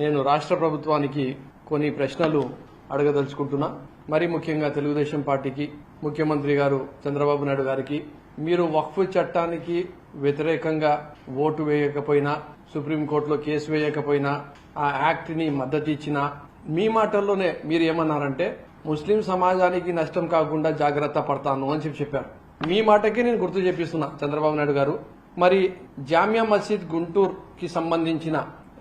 నేను రాష్ట్ర ప్రభుత్వానికి కొన్ని ప్రశ్నలు అడగదలుచుకుంటున్నా. మరి ముఖ్యంగా తెలుగుదేశం పార్టీకి ముఖ్యమంత్రి గారు చంద్రబాబు నాయుడు గారికి మీరు వక్ఫ్ చట్టానికి వ్యతిరేకంగా ఓటు వేయకపోయినా సుప్రీంకోర్టులో కేసు వేయకపోయినా ఆ యాక్ట్ని మద్దతు ఇచ్చినా మీ మాటల్లోనే మీరు ఏమన్నారంటే ముస్లిం సమాజానికి నష్టం కాకుండా జాగ్రత్త పడతాను అని చెప్పి చెప్పారు. మీ మాటకే నేను గుర్తు చేపిస్తున్నా చంద్రబాబు నాయుడు గారు. మరి జామియా మసీద్ గుంటూరు కి సంబంధించిన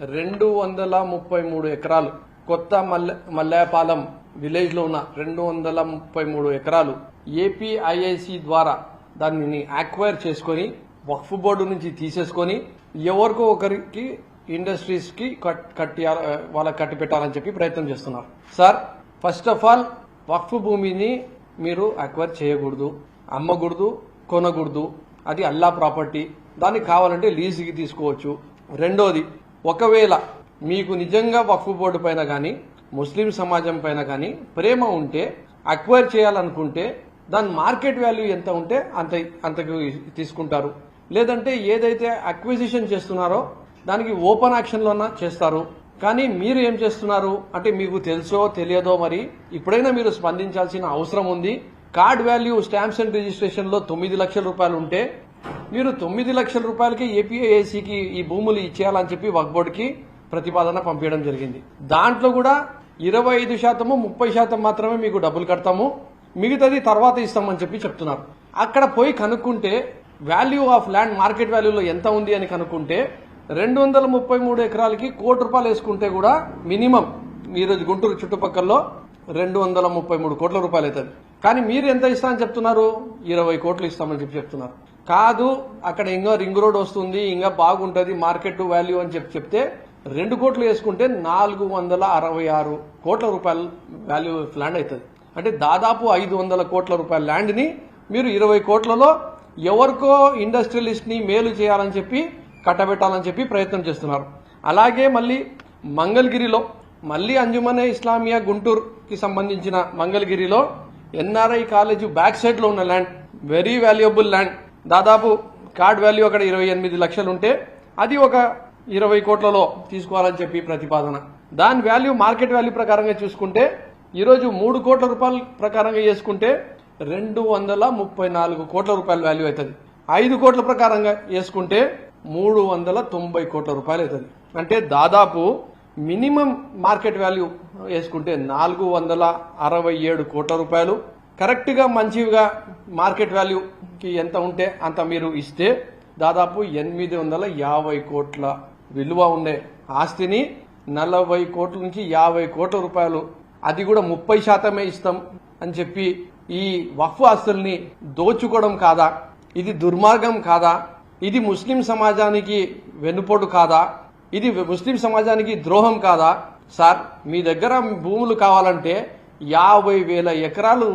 రెండు వందల ముప్పై మూడు ఎకరాలు. కొత్త మల్ల మల్లాయపాలెం విలేజ్లో ఉన్న రెండు వందల ముప్పై మూడు ఎకరాలు ఏపీఐఐసి ద్వారా దానిని అక్వైర్ చేసుకొని వక్ఫ్ బోర్డు నుంచి తీసేసుకొని ఎవరికో ఒకరికి ఇండస్ట్రీస్కి కట్- కట్టి వాళ్ళకి కట్టి పెట్టాలని చెప్పి ప్రయత్నం చేస్తున్నారు. సార్ ఫస్ట్ ఆఫ్ ఆల్ వక్ఫ్ భూమిని మీరు అక్వైర్ చేయకూడదు అమ్మకూడదు కొనకూడదు. అది అల్లా ప్రాపర్టీ. దానికి కావాలంటే లీజుకి తీసుకోవచ్చు. రెండోది ఒకవేళ మీకు నిజంగా వక్ఫ్ బోర్డు పైన కానీ ముస్లిం సమాజం పైన కానీ ప్రేమ ఉంటే అక్వైర్ చేయాలనుకుంటే దాని మార్కెట్ వాల్యూ ఎంత ఉంటే అంత అంతకు తీసుకుంటారు. లేదంటే ఏదైతే అక్విజిషన్ చేస్తున్నారో దానికి ఓపెన్ యాక్షన్లోన చేస్తారు. కానీ మీరు ఏం చేస్తున్నారు? అంటే మీకు తెలుసో తెలియదో మరి ఇప్పుడైనా మీరు స్పందించాల్సిన అవసరం ఉంది. కార్డ్ వాల్యూ స్టాంప్స్ అండ్ రిజిస్ట్రేషన్లో తొమ్మిది లక్షల రూపాయలు ఉంటే మీరు తొమ్మిది లక్షల రూపాయలకి ఏపీఐఏసీకి ఈ భూములు ఇచ్చేయాలని చెప్పి వక్ బోర్డుకి ప్రతిపాదన పంపించడం జరిగింది. దాంట్లో కూడా ఇరవై ఐదు శాతము ముప్పై శాతం మాత్రమే మీకు డబ్బులు కడతాము. మిగతాది తర్వాత ఇస్తామని చెప్పి చెప్తున్నారు. అక్కడ పోయి కనుక్కుంటే వాల్యూ ఆఫ్ ల్యాండ్ మార్కెట్ వాల్యూలో ఎంత ఉంది అని కనుక్కుంటే రెండు వందల ముప్పై మూడు ఎకరాలకి కోటి రూపాయలు వేసుకుంటే కూడా మినిమం ఈరోజు గుంటూరు చుట్టుపక్కల రెండు వందల ముప్పై మూడు కోట్ల రూపాయలు అవుతుంది కానీ మీరు ఎంత ఇస్తామని చెప్తున్నారు? ఇరవై కోట్లు ఇస్తామని చెప్పి చెప్తున్నారు. కాదు అక్కడ ఇంకా రింగ్ రోడ్ వస్తుంది ఇంకా బాగుంటుంది మార్కెట్ వాల్యూ అని చెప్పి చెప్తే రెండు కోట్లు వేసుకుంటే నాలుగు వందల అరవై ఆరు కోట్ల రూపాయల వాల్యూ ల్యాండ్ అవుతుంది అంటే దాదాపు ఐదు వందల కోట్ల రూపాయల ల్యాండ్ని మీరు ఇరవై కోట్లలో ఎవరికో ఇండస్ట్రియలిస్ట్ని మేలు చేయాలని చెప్పి కట్టబెట్టాలని చెప్పి ప్రయత్నం చేస్తున్నారు. అలాగే మళ్ళీ మంగళగిరిలో మళ్ళీ అంజుమనే ఇస్లామియా గుంటూరుకి సంబంధించిన మంగళగిరిలో ఎన్ఆర్ఐ కాలేజీ బ్యాక్ సైడ్లో ఉన్న ల్యాండ్ వెరీ వాల్యుయబుల్ ల్యాండ్. దాదాపు కార్డ్ వాల్యూ అక్కడ ఇరవై ఎనిమిది లక్షలు ఉంటే అది ఒక ఇరవై కోట్లలో తీసుకోవాలని చెప్పి ప్రతిపాదన. దాని వాల్యూ మార్కెట్ వాల్యూ ప్రకారంగా చూసుకుంటే ఈరోజు మూడు కోట్ల రూపాయల ప్రకారంగా చేసుకుంటే రెండు వందల ముప్పై నాలుగు కోట్ల రూపాయల వాల్యూ అవుతుంది. ఐదు కోట్ల ప్రకారంగా వేసుకుంటే మూడు వందల తొంభై కోట్ల రూపాయలు అవుతుంది. అంటే దాదాపు మినిమం మార్కెట్ వాల్యూ వేసుకుంటే నాలుగు వందల అరవై ఏడు కోట్ల రూపాయలు. కరెక్ట్గా మంచిగా మార్కెట్ వాల్యూకి ఎంత ఉంటే అంత మీరు ఇస్తే దాదాపు ఎనిమిది వందల యాభై కోట్ల విలువ ఉండే ఆస్తిని నలభై కోట్ల నుంచి యాభై కోట్ల రూపాయలు. అది కూడా ముప్పై శాతమే ఇస్తాం అని చెప్పి ఈ వఫ్ ఆస్తుల్ని దోచుకోవడం కాదా? ఇది దుర్మార్గం కాదా? ఇది ముస్లిం సమాజానికి వెన్నుపోటు కాదా? ఇది ముస్లిం సమాజానికి ద్రోహం కాదా? సార్ మీ దగ్గర భూములు కావాలంటే యాభై వేల ఎకరాలు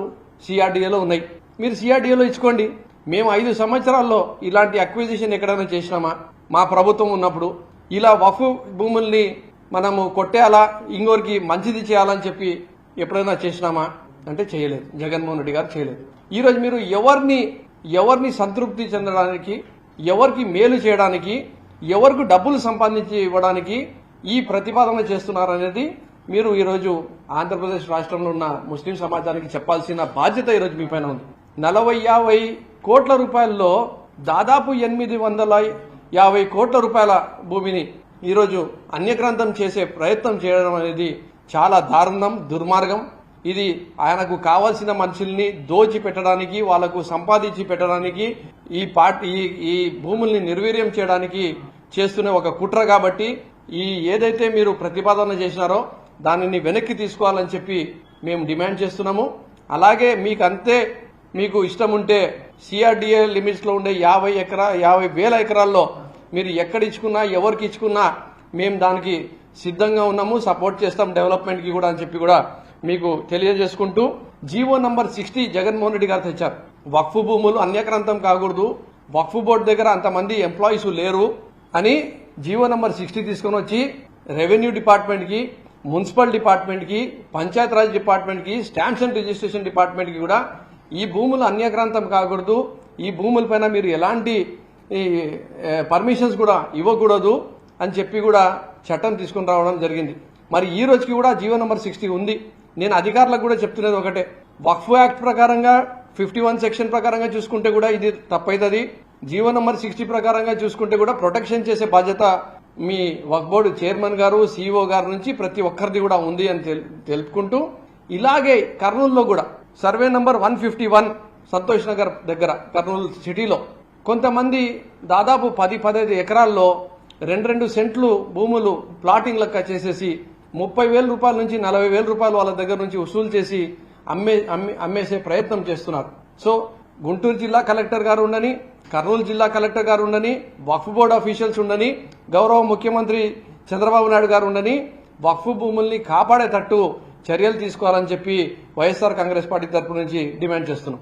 సిఆర్డీఏలో ఉన్నాయి. మీరు సిఆర్డీఏలో ఇచ్చుకోండి. మేము ఐదు సంవత్సరాల్లో ఇలాంటి అక్విజిషన్ ఎక్కడైనా చేసినామా? మా ప్రభుత్వం ఉన్నప్పుడు ఇలా వఫ్ భూముల్ని మనము కొట్టేయాలా? ఇంకోరికి మంచిది చేయాలని చెప్పి ఎప్పుడైనా చేసినామా? అంటే చేయలేదు. జగన్మోహన్ రెడ్డి గారు చేయలేదు. ఈరోజు మీరు ఎవరిని ఎవరిని సంతృప్తి చెందడానికి ఎవరికి మేలు చేయడానికి ఎవరికి డబ్బులు సంపాదించి ఇవ్వడానికి ఈ ప్రతిపాదన చేస్తున్నారనేది మీరు ఈరోజు ఆంధ్రప్రదేశ్ రాష్ట్రంలో ఉన్న ముస్లిం సమాజానికి చెప్పాల్సిన బాధ్యత ఈరోజు మీ పైన ఉంది. నలభై యాభై కోట్ల రూపాయల్లో దాదాపు ఎనిమిది వందల యాభై కోట్ల రూపాయల భూమిని ఈరోజు అన్యగ్రంథం చేసే ప్రయత్నం చేయడం అనేది చాలా దారుణం దుర్మార్గం. ఇది ఆయనకు కావాల్సిన మనుషుల్ని దోచి పెట్టడానికి వాళ్ళకు సంపాదించి పెట్టడానికి ఈ పార్టీ ఈ- ఈ భూముల్ని నిర్వీర్యం చేయడానికి చేస్తున్న ఒక కుట్ర కాబట్టి ఈ ఏదైతే మీరు ప్రతిపాదన చేసినారో దానిని వెనక్కి తీసుకోవాలని చెప్పి మేము డిమాండ్ చేస్తున్నాము. అలాగే మీకు అంతే మీకు ఇష్టం ఉంటే సిఆర్డిఏ లిమిట్స్లో ఉండే యాభై ఎకరా యాభై వేల ఎకరాల్లో మీరు ఎక్కడ ఇచ్చుకున్నా ఎవరికి ఇచ్చుకున్నా మేము దానికి సిద్ధంగా ఉన్నాము సపోర్ట్ చేస్తాం డెవలప్మెంట్కి కూడా అని చెప్పి కూడా మీకు తెలియజేసుకుంటూ GO number sixty Jaganmohan Reddy గారు తెచ్చారు. వక్ఫ్ భూములు అన్యక్రాంతం కాకూడదు. వక్ఫ్ బోర్డు దగ్గర అంతమంది ఎంప్లాయీస్ లేరు అని జీవో నంబర్ సిక్స్టీ తీసుకొని వచ్చి రెవెన్యూ డిపార్ట్మెంట్కి మున్సిపల్ డిపార్ట్మెంట్కి Panchayatiraj Panchayat Raj stamps and registration డిపార్ట్మెంట్కి కూడా ఈ భూములు అన్యగ్రాంతం కాకూడదు. ఈ భూములపైన మీరు ఎలాంటి పర్మిషన్స్ కూడా ఇవ్వకూడదు అని చెప్పి కూడా చట్టం తీసుకుని రావడం జరిగింది. మరి ఈ రోజుకి కూడా జీవో నంబర్ సిక్స్టీ ఉంది. నేను అధికారులకు కూడా చెప్తున్నది ఒకటే. వక్ఫ్ యాక్ట్ ప్రకారంగా ఫిఫ్టీ వన్ సెక్షన్ ప్రకారంగా చూసుకుంటే కూడా ఇది తప్పైతుంది. జీవో నెంబర్ సిక్స్టీ ప్రకారంగా చూసుకుంటే కూడా ప్రొటెక్షన్ చేసే బాధ్యత మీ వక్ బోర్డు చైర్మన్ గారు సీఈఓ గారి నుంచి ప్రతి ఒక్కరిది కూడా ఉంది అని తెల్- తెలుపుకుంటూ ఇలాగే కర్నూలులో కూడా survey number one fifty one Santosh Nagar దగ్గర కర్నూలు సిటీలో కొంతమంది దాదాపు పది పదహైదు ఎకరాల్లో రెండు రెండు సెంట్లు భూములు ప్లాటింగ్ లెక్క చేసేసి ముప్పై వేల రూపాయల నుంచి నలభై వేల రూపాయలు వాళ్ళ దగ్గర నుంచి వసూలు చేసి అమ్మే అమ్మే అమ్మేసే ప్రయత్నం చేస్తున్నారు. సో గుంటూరు జిల్లా కలెక్టర్ గారు ఉండని కర్నూలు జిల్లా కలెక్టర్ గారు ఉండని వక్ఫ్ బోర్డు అఫీషియల్స్ ఉండని గౌరవ ముఖ్యమంత్రి చంద్రబాబు నాయుడు గారు ఉండని వక్ఫ్ భూముల్ని కాపాడేటట్టు చర్యలు తీసుకోవాలని చెప్పి వైఎస్ఆర్ కాంగ్రెస్ పార్టీ తరపు నుంచి డిమాండ్ చేస్తున్నాం.